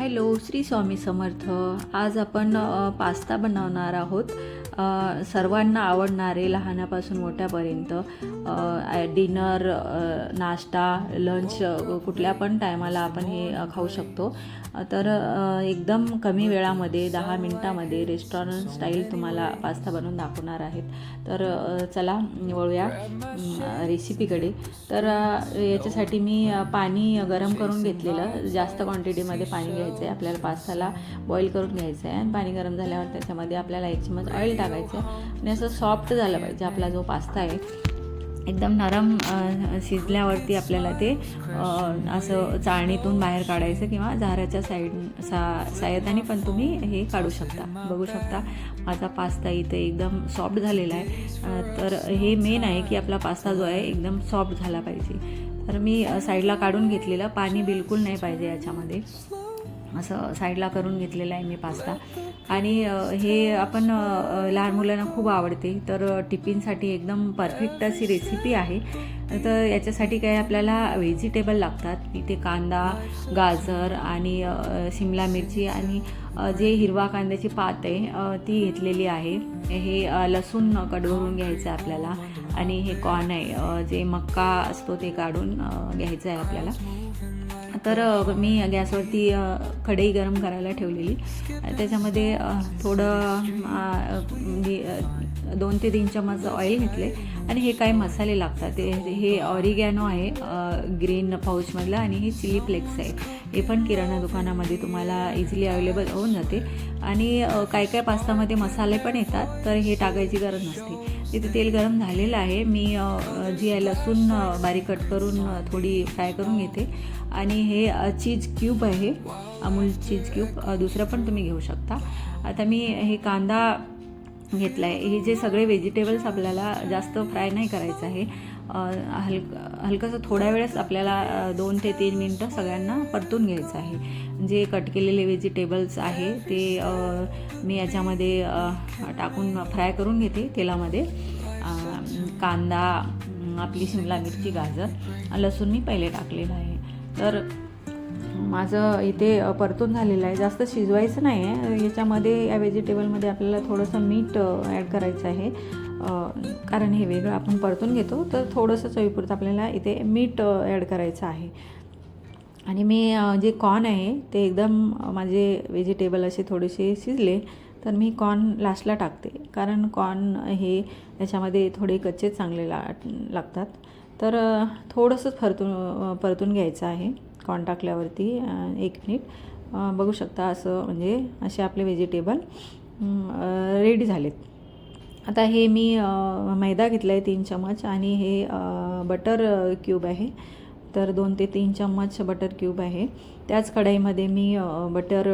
Hello Shri Swami Samarth. आज आपण pasta बनवणार आहोत. सर्वांना आवडणारे लहानापासून मोठ्यापर्यंत डिनर नाश्ता लंच कुठल्या पण टायमाला आपण हे खाऊ शकतो. तर एकदम कमी वेळामध्ये दहा मिनटामध्ये रेस्टॉरंट स्टाईल तुम्हाला पास्ता बनवून दाखवणार आहेत. तर चला निवळूया रेसिपीकडे. तर याच्यासाठी मी पाणी गरम करून घेतलेलं जास्त क्वांटिटीमध्ये पाणी घ्यायचं आहे आपल्याला पास्ताला बॉईल करून घ्यायचं आहे आणि पाणी गरम झाल्यावर त्याच्यामध्ये आपल्याला एक चमच ऑइल टाकायचं आहे आणि असं सॉफ्ट झालं पाहिजे आपला जो पास्ता आहे एकदम नरम शिजल्यावरती आपल्याला ते असं चाळणीतून बाहेर काढायचं किंवा झाराच्या साईड सा साह्याने पण तुम्ही हे काढू शकता. बघू शकता माझा पास्ता इथे एकदम सॉफ्ट झालेला आहे. तर हे मेन आहे की आपला पास्ता जो आहे एकदम सॉफ्ट झाला पाहिजे. तर मी साईडला काढून घेतलेलं पाणी बिलकुल नाही पाहिजे याच्यामध्ये. असं साईडला करून घेतलेलं आहे मी पास्ता. आणि हे आपण लहान मुलांना खूप आवडते. तर टिफिनसाठी एकदम परफेक्ट अशी रेसिपी आहे. तर याच्यासाठी काय आपल्याला व्हेजिटेबल लागतात. इथे कांदा गाजर आणि शिमला मिरची आणि जे हिरवा कांद्याची पात आहे ती घेतलेली आहे. हे लसूण कडवरून घ्यायचं आहे आपल्याला. आणि हे कॉर्न आहे जे मक्का असतो ते काढून घ्यायचं आहे आपल्याला. तर मी गॅसवरती कढई गरम करायला ठेवलेली. त्याच्यामध्ये थोडं दोन ते तीन चमच ऑइल घेतले. आणि हे काही मसाले लागतात. ते हे ऑरिगॅनो आहे ग्रीन पाऊचमधलं आणि हे चिली फ्लेक्स आहे. हे पण किराणा दुकानामध्ये तुम्हाला इझिली अवेलेबल होऊन जाते. आणि काय काय पास्तामध्ये मसाले पण येतात तर हे टाकायची गरज नसते. तिथे तेल गरम झालेलं आहे. मी जी आहे लसूण बारीक कट करून थोडी फ्राय करून घेते. आणि हे चीज क्यूब आहे. Amul cheese cube. दुसरं पण तुम्ही घेऊ शकता. आता मी हे कांदा घेतला आहे हे जे सगळे व्हेजिटेबल्स आपल्याला जास्त फ्राय नाही करायचं आहे. हलक हलकंसं थोड्या वेळेस आपल्याला दोन ते तीन मिनटं सगळ्यांना परतून घ्यायचं आहे. जे कट केलेले व्हेजिटेबल्स आहे ते मी याच्यामध्ये टाकून फ्राय करून घेते तेलामध्ये. कांदा आपली शिमला मिरची गाजर लसूण मी पहिले टाकलेलं आहे. तर माझं इथे परतून झालेलं आहे. जास्त शिजवायचं नाही आहे. याच्यामध्ये या व्हेजिटेबलमध्ये आपल्याला थोडंसं मीठ ॲड करायचं आहे. कारण हे वेगळं आपण परतून घेतो. तर थोडंसं चवीपुरतं आपल्याला इथे मीठ ॲड करायचं आहे. आणि मी जे कॉर्न आहे ते एकदम माझे व्हेजिटेबल असे थोडेसे शिजले तर मी कॉर्न लास्टला टाकते. कारण कॉर्न हे याच्यामध्ये थोडे कच्चे चांगले ला लागतात. तर थोडंसंच परतून परतून घ्यायचं आहे कॉर्न टाकल्यावरती एक मिनिट. बघू शकता असं म्हणजे असे आपले व्हेजिटेबल रेडी झालेत. आता हे मी मैदा घेतला आहे तीन चमच आणि हे बटर क्यूब आहे. तर दोन ते तीन चम्मच बटर क्यूब आहे. त्याच कढईमध्ये मी बटर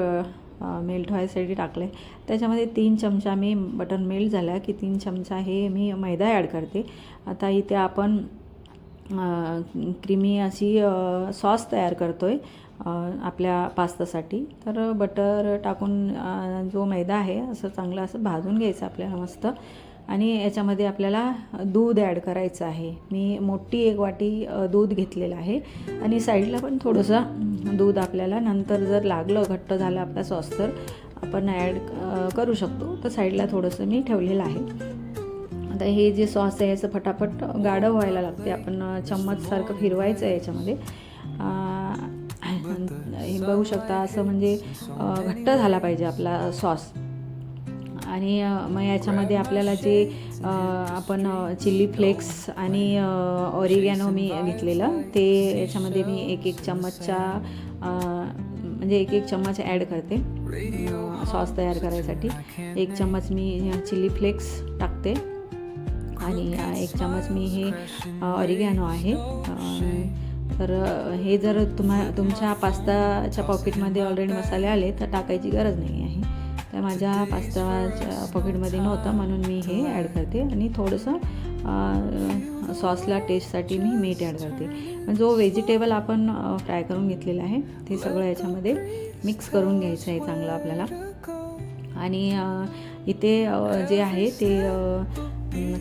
मेल्ट व्हायसाठी टाकलं आहे त्याच्यामध्ये तीन चमचा मी बटर मेल्ट झाला की तीन चमचा हे मी मैदा ॲड करते. आता इथे आपण क्रीमी अशी सॉस तयार करतो आहे आपल्या पास्तासाठी. तर बटर टाकून जो मैदा आहे असं चांगलं असं भाजून घ्यायचं आपल्याला मस्त. आणि याच्यामध्ये आपल्याला दूध ॲड करायचं आहे. मी मोठी एक वाटी दूध घेतलेलं आहे. आणि साईडला पण थोडंसं दूध आपल्याला नंतर जर लागलं घट्ट झालं आपला सॉस तर आपण ॲड करू शकतो. तर साईडला थोडंसं मी ठेवलेलं आहे. आता हे जे सॉस आहे याचं फटाफट गाढं व्हायला लागते आपण चम्मचसारखं फिरवायचं आहे याच्यामध्ये. हे बघू शकता असं म्हणजे घट्ट झाला पाहिजे आपला सॉस. आणि मग याच्यामध्ये आपल्याला जे आपण चिल्ली फ्लेक्स आणि ऑरिगॅनो मी घेतलेलं ते याच्यामध्ये मी एक एक चम्मचच्या म्हणजे एक एक चम्मच ॲड करते सॉस तयार करायसाठी. एक चम्मच मी चिल्ली फ्लेक्स टाकते. आणि एक चम्मच मी हे ऑरिगॅनो आहे. तर हे जर तुम्हा तुमच्या पास्ताच्या पॉकेटमध्ये ऑलरेडी मसाले आले तर टाकायची गरज नाही आहे. तर माझ्या पास्ताच्या पॉकेटमध्ये नव्हतं म्हणून मी हे ॲड करते आणि थोडंसं सॉसला टेस्टसाठी मी मीठ ॲड करते. जो व्हेजिटेबल आपण फ्राय करून घेतलेला आहे ते सगळं याच्यामध्ये मिक्स करून घ्यायचं आहे चांगलं आपल्याला. आणि इथे जे आहे ते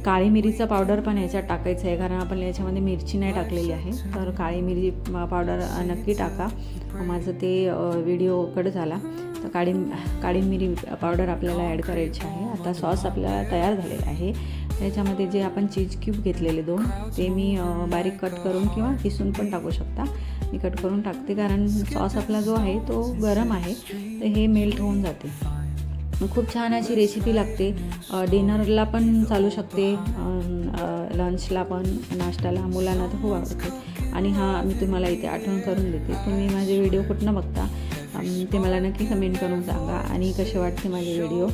काळी मिरीचा पावडर पण याच्यात टाकायचं आहे. कारण आपण याच्यामध्ये मिरची नाही टाकलेली आहे. तर काळी मिरी पावडर नक्की टाका. माझं ते व्हिडिओ कट झाला. तर काळी काळी मिरी पावडर आपल्याला ॲड करायची आहे. आता सॉस आपल्याला तयार झालेला आहे. त्याच्यामध्ये जे आपण चीज क्यूब घेतलेले दोन ते मी बारीक कट करून किंवा किसून पण टाकू शकता. मी कट करून टाकते. कारण सॉस आपला जो आहे तो गरम आहे. तर हे मेल्ट होऊन जाते. खूप छान अशी रेसिपी लागते. डिनरला पण चालू शकते. लंचला पण नाश्त्याला मुलांना तर खूप आवडते. आणि हा मी तुम्हाला इथे आठवण करून देते. तुम्ही माझे व्हिडिओ कुठनं बघता ते मला नक्की कमेंट करून सांगा. आणि कसे वाटते माझे व्हिडिओ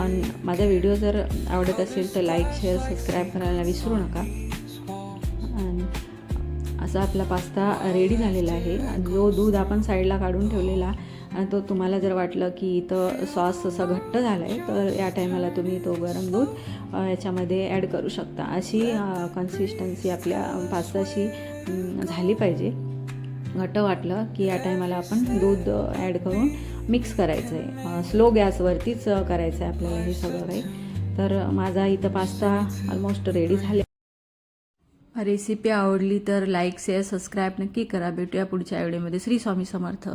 आणि माझा व्हिडिओ जर आवडत असेल तर लाईक शेअर सबस्क्राईब करायला विसरू नका. असा आपला पास्ता रेडी झालेला आहे. जो दूध आपण साईडला काढून ठेवलेला आणि तो तुम्हाला जर वाटलं की इथं सॉस असा घट्ट झाला आहे तर या टायमाला तुम्ही तो गरम दूध याच्यामध्ये ॲड करू शकता. अशी कन्सिस्टन्सी आपल्या पास्ताशी झाली पाहिजे. घट्ट वाटलं की या टायमाला आपण दूध ॲड करून मिक्स करायचं आहे स्लो गॅसवरतीच करायचं आहे आपल्याला हे सगळं काही. तर माझा इथं पास्ता ऑलमोस्ट रेडी झाले रेसिपी आवडली तर लाईक शेअर सबस्क्राईब नक्की करा. भेटूया पुढच्या व्हिडिओमध्ये श्री स्वामी समर्थ.